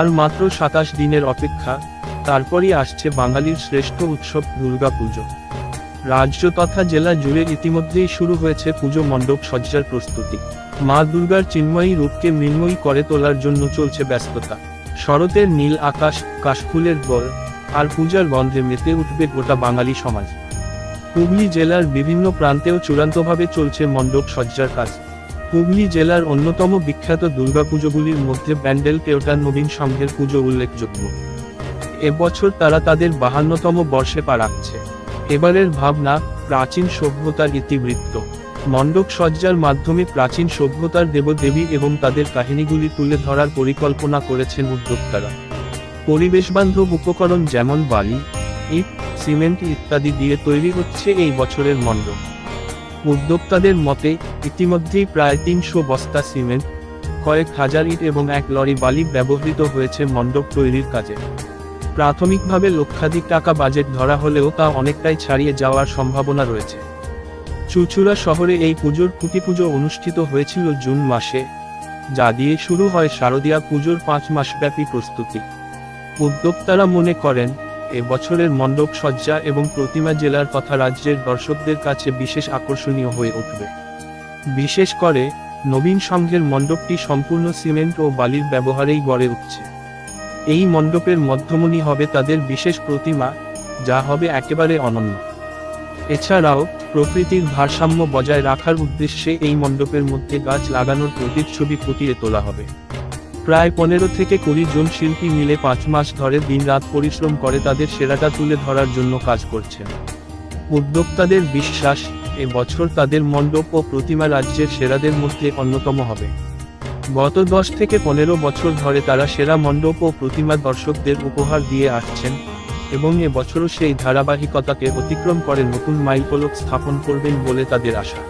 আর মাত্র সাতাশ দিনের অপেক্ষা, তারপরই আসছে বাঙালির শ্রেষ্ঠ উৎসব দুর্গাপুজো রাজ্য তথা জেলা জুড়ে ইতিমধ্যেই শুরু হয়েছে পুজো মণ্ডপ সজ্জার প্রস্তুতি। মা দুর্গার চিন্ময়ী রূপকে মৃন্ময়ী করে তোলার জন্য চলছে ব্যস্ততা। শরতের নীল আকাশ, কাশফুলের দল আর পূজার গন্ধে মেতে উঠবে গোটা বাঙালি সমাজ। হুগলি জেলার বিভিন্ন প্রান্তেও চূড়ান্তভাবে চলছে মণ্ডপ সজ্জার কাজ। হুগলি জেলার অন্যতম বিখ্যাত দুর্গাপুজোগুলির মধ্যে ব্যান্ডেল কেওটা নবীন সংঘের পুজো উল্লেখযোগ্য। এবছর তারা তাদের বাহান্নতম বর্ষে পা রাখছে। এবারের ভাবনা, প্রাচীন সভ্যতার ইতিবৃত্ত। মণ্ডপ সজ্জার মাধ্যমে প্রাচীন সভ্যতার দেবদেবী এবং তাদের কাহিনীগুলি তুলে ধরার পরিকল্পনা করেছেন উদ্যোক্তারা। পরিবেশবান্ধব উপকরণ যেমন বালি, ইট, সিমেন্ট ইত্যাদি দিয়ে তৈরি হচ্ছে এই বছরের মণ্ডপ। উদ্যোক্তাদের মতে, ইতিমধ্যেই প্রায় তিনশো বস্তা সিমেন্ট, কয়েক হাজার ইট এবং এক লরি বালি ব্যবহৃত হয়েছে মণ্ডপ তৈরির কাজে। প্রাথমিকভাবে লক্ষাধিক টাকা বাজেট ধরা হলেও তা অনেকটাই ছাড়িয়ে যাওয়ার সম্ভাবনা রয়েছে। চুচুড়া শহরে এই পুজোর খুঁটি পুজো অনুষ্ঠিত হয়েছিল জুন মাসে, যা দিয়ে শুরু হয় শারদীয়া পুজোর পাঁচ মাসব্যাপী প্রস্তুতি। উদ্যোক্তারা মনে করেন এবছরের মণ্ডপ সজ্জা এবং প্রতিমা জেলার তথা রাজ্যের দর্শকদের কাছে বিশেষ আকর্ষণীয় হয়ে উঠবে। বিশেষ করে, নবীন সংঘের মণ্ডপটি সম্পূর্ণ সিমেন্ট ও বালির ব্যবহারেই গড়ে উঠছে। এই মণ্ডপের মধ্যমণি হবে তাদের বিশেষ প্রতিমা, যা হবে একেবারে অনন্য। এছাড়াও, প্রকৃতির ভারসাম্য বজায় রাখার উদ্দেশ্যে এই মণ্ডপের মধ্যে গাছ লাগানোর প্রতিচ্ছবি ফুটিয়ে তোলা হবে। প্রায় পনেরো থেকে কুড়ি জন শিল্পী মিলে পাঁচ মাস ধরে দিনরাত পরিশ্রম করে তাদের সেরাটা তুলে ধরার জন্য কাজ করছেন। উদ্যোক্তাদের বিশ্বাস, এ বছর তাদের মণ্ডপ ও প্রতিমা রাজ্যের সেরাদের মধ্যে অন্যতম হবে। গত দশ থেকে পনেরো বছর ধরে তারা সেরা মণ্ডপ ও প্রতিমা দর্শকদের উপহার দিয়ে আসছেন এবং এ বছরও সেই ধারাবাহিকতাকে অতিক্রম করে নতুন মাইলফলক স্থাপন করবেন বলে তাদের আশা।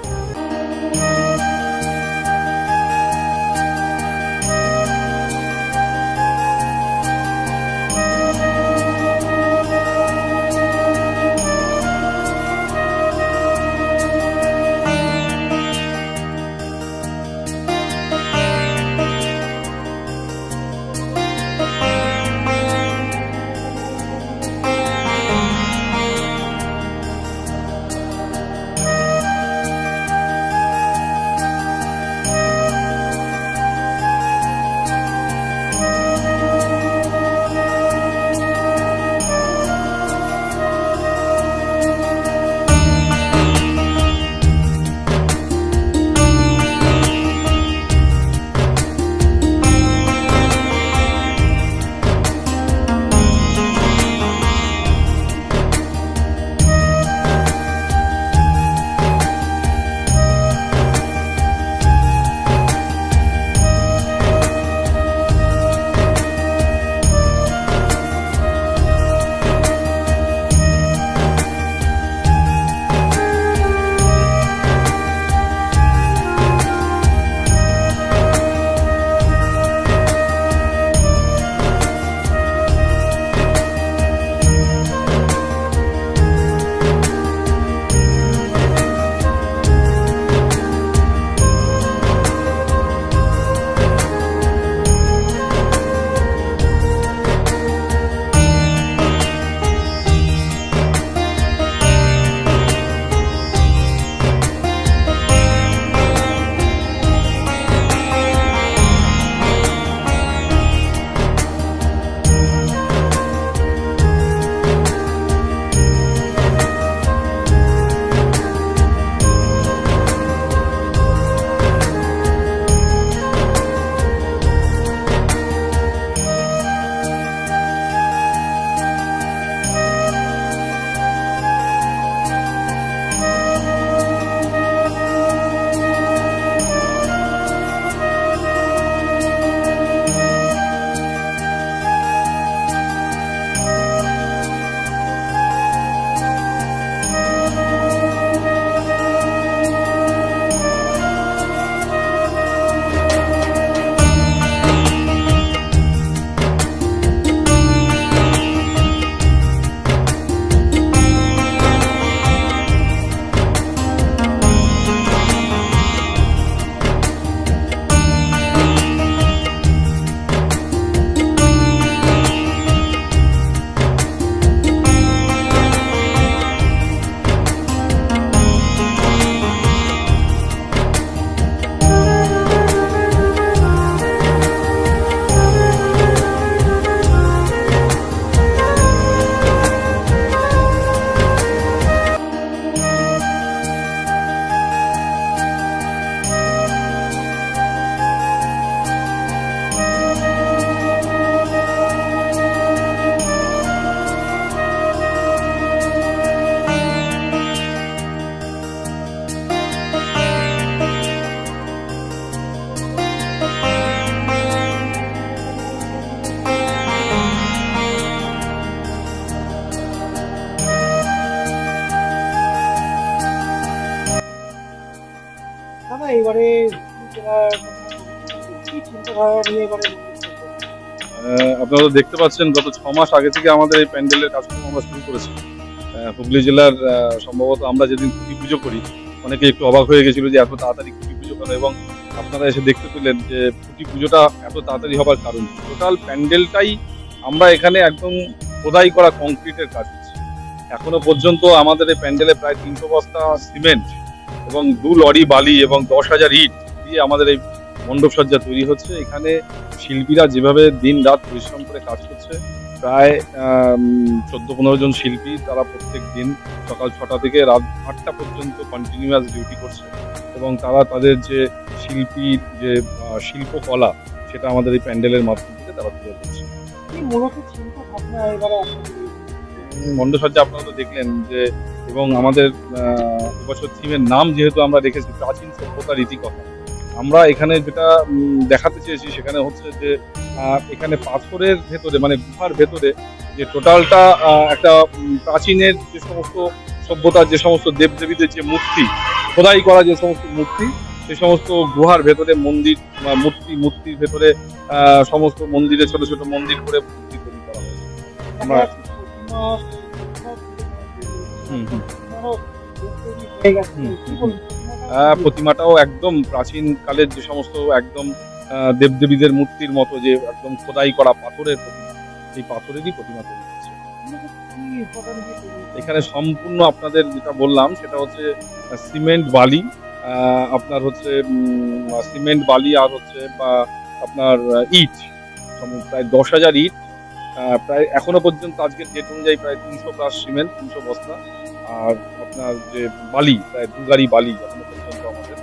আপনারা দেখতে পাচ্ছেন, গত ছ মাস আগে থেকে আমাদের এই প্যান্ডেলের কাজকর্ম আমরা শুরু করেছি। হুগলি জেলার সম্ভবত আমরা যেদিন খুঁটি পুজো করি, অনেকে একটু অবাক হয়ে গেছিল যে এত তাড়াতাড়ি খুঁটি পুজো কেন এবং আপনারা এসে দেখতে পেলেন যে খুঁটি পুজোটা এত তাড়াতাড়ি হবার কারণ। টোটাল প্যান্ডেলটাই আমরা এখানে একদম খোদাই করা কংক্রিটের কাজ হচ্ছে এখনও পর্যন্ত আমাদের এই প্যান্ডেলে প্রায় তিনশো বস্তা সিমেন্ট এবং দু লরি বালি এবং দশ হাজার ইট দিয়ে আমাদের এই মণ্ডপ সজ্জা তৈরি হচ্ছে। এখানে শিল্পীরা যেভাবে দিন রাত পরিশ্রম করে কাজ করছে প্রায় চোদ্দ পনেরো জন শিল্পী তারা প্রত্যেক দিন সকাল ছটা থেকে রাত আটটা পর্যন্ত কন্টিনিউয়াস ডিউটি করছে এবং তারা তাদের যে শিল্পীর যে শিল্পকলা সেটা আমাদের এই প্যান্ডেলের মাধ্যম থেকে তারা তুলে ধরছে। মণ্ডসজ্জা আপনারা তো দেখলেন যে এবং আমাদের এবছর থিমের নাম যেহেতু আমরা রেখেছি প্রাচীন সভ্যতার ইতিকথা। আমরা এখানে যেটা দেখাতে চেয়েছি সেখানে হচ্ছে যে এখানে পাথরের ভেতরে মানে গুহার ভেতরে যে টোটালটা একটা প্রাচীনের যে সমস্ত সভ্যতার যে সমস্ত দেবদেবীদের যে মূর্তি খোদাই করা যে সমস্ত মূর্তি সে সমস্ত গুহার ভেতরে মন্দির মূর্তি মূর্তির ভেতরে আহ, সমস্ত মন্দিরে ছোট ছোট মন্দির করে মূর্তি তৈরি করা হয়েছে। আমরা হুম হুম। প্রতিমাটাও একদম প্রাচীন কালের যে সমস্ত একদম দেবদেবীদের মূর্তির মতো যে একদম খোদাই করা পাথরের প্রতিমা সেই পাথরেরই প্রতিমা তৈরি হচ্ছে? এখানে সম্পূর্ণ আপনাদের যেটা বললাম, সেটা হচ্ছে সিমেন্ট বালি আপনার হচ্ছে সিমেন্ট বালি আর হচ্ছে, বা আপনার ইট প্রায় দশ হাজার ইট প্রায় এখনও পর্যন্ত আজকের ডেট অনুযায়ী প্রায় তিনশো প্লাস সিমেন্ট তিনশো বস্তা আর আপনার যে বালি, প্রায় দু গাড়ি বালি পর্যন্ত আমাদের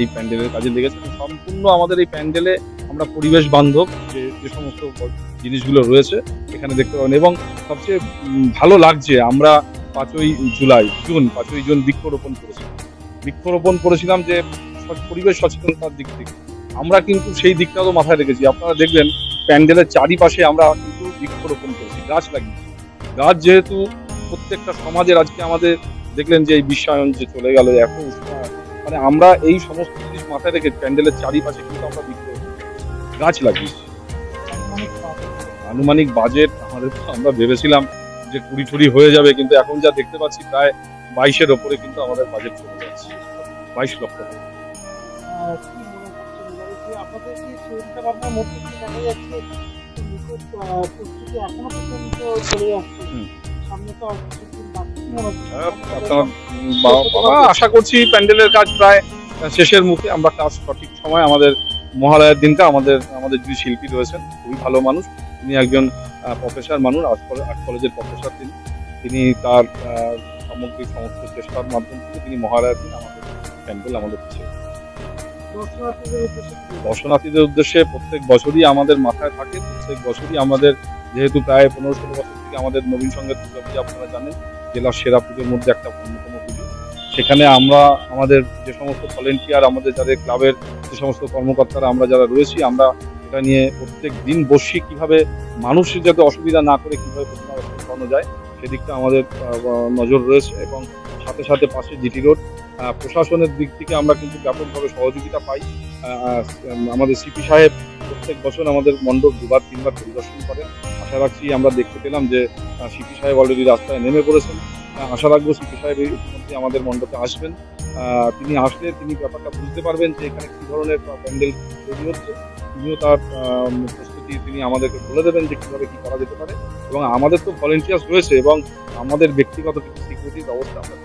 এই প্যান্ডেলের কাজে লেগেছে। সম্পূর্ণ আমাদের এই প্যান্ডেলে আমরা পরিবেশ বান্ধব, যে যে সমস্ত জিনিসগুলো রয়েছে এখানে দেখতে পাবেন। এবং সবচেয়ে ভালো লাগছে, আমরা পাঁচই জুলাই, জুন, পাঁচই জুন বৃক্ষরোপণ করেছিলাম। বৃক্ষরোপণ করেছিলাম যে পরিবেশ সচেতনতার দিক থেকে। আমরা কিন্তু সেই দিকটাও মাথায় রেখেছি। আপনারা দেখবেন, প্যান্ডেলের চারিপাশে আমরা কিন্তু বৃক্ষরোপণ করেছি, গাছ লাগিয়েছি। গাছ যেহেতু প্রত্যেকটা সমাজের আজকে আমাদের দেখলেন যে এই বিশ্বায়ন যে চলে গেল উষ্ণায়ন, মানে আমরা এই সমস্ত জিনিস মাথায় রেখে প্যান্ডেলের চারিপাশে কিন্তু আমরা করেছি। গাছ লাগিয়েছি আনুমানিক বাজেট আমাদের আমরা ভেবেছিলাম যে কুড়ি টুড়ি হয়ে যাবে কিন্তু এখন যা দেখতে পাচ্ছি প্রায় বাইশের ওপরে কিন্তু আমাদের বাজেট চলে যাচ্ছে বাইশ লক্ষ টাকা। দেখা যাচ্ছে এখনও পর্যন্ত চলে যাচ্ছে বাবা আশা করছি প্যান্ডেলের কাজ প্রায় শেষের মুখে। আমরা কাজ সঠিক সময় আমাদের মহালয়ার দিনটা আমাদের আমাদের যিনি শিল্পী রয়েছেন খুবই ভালো মানুষ। তিনি একজন প্রফেসর মানুষ আর্ট কলেজের প্রফেসর তিনি। তিনি তার সামগ্রিক সমস্ত চেষ্টার মাধ্যম থেকে তিনি মহালয়ার দিন আমাদের প্যান্ডেল আমাদের পিছিয়ে দর্শনার্থীদের উদ্দেশ্যে দর্শনার্থীদের উদ্দেশ্যে প্রত্যেক বছরই আমাদের মাথায় থাকে প্রত্যেক বছরই আমাদের যেহেতু প্রায় পনেরো ষোলো বছর থেকে আমাদের নবীন সঙ্গের দুর্গা পুজো আপনারা জানেন, জেলার সেরা পুজোর মধ্যে একটা অন্যতম পুজো। সেখানে আমরা, আমাদের যে সমস্ত ভলেন্টিয়ার আমাদের যাদের ক্লাবের যে সমস্ত কর্মকর্তারা আমরা যারা রয়েছি, আমরা এটা নিয়ে প্রত্যেক দিন বসি কীভাবে মানুষের যাতে অসুবিধা না করে কীভাবে করানো যায়, সেদিকটা আমাদের নজর রয়েছে এবং সাথে সাথে পাশে জিটি রোড প্রশাসনের দিক থেকে আমরা কিন্তু ব্যাপকভাবে সহযোগিতা পাই। আমাদের সিপি সাহেব প্রত্যেক বছর আমাদের মণ্ডপ দুবার, তিনবার পরিদর্শন করেন আশা রাখছি আমরা দেখতে পেলাম যে সিপি সাহেব অলরেডি রাস্তায় নেমে পড়েছেন। আশা রাখব সিপি সাহেব ইতিমধ্যে আমাদের মণ্ডপে আসবেন। তিনি আসলে তিনি ব্যাপারটা বুঝতে পারবেন যে এখানে কি ধরনের প্যান্ডেল তৈরি হচ্ছে। তিনিও তার প্রস্তুতি তিনি আমাদেরকে বলে দেবেন যে কীভাবে কী করা যেতে পারে। এবং আমাদের তো ভলেন্টিয়ার্স রয়েছে এবং আমাদের ব্যক্তিগত কিছু সিকিউরিটির ব্যবস্থা আমরা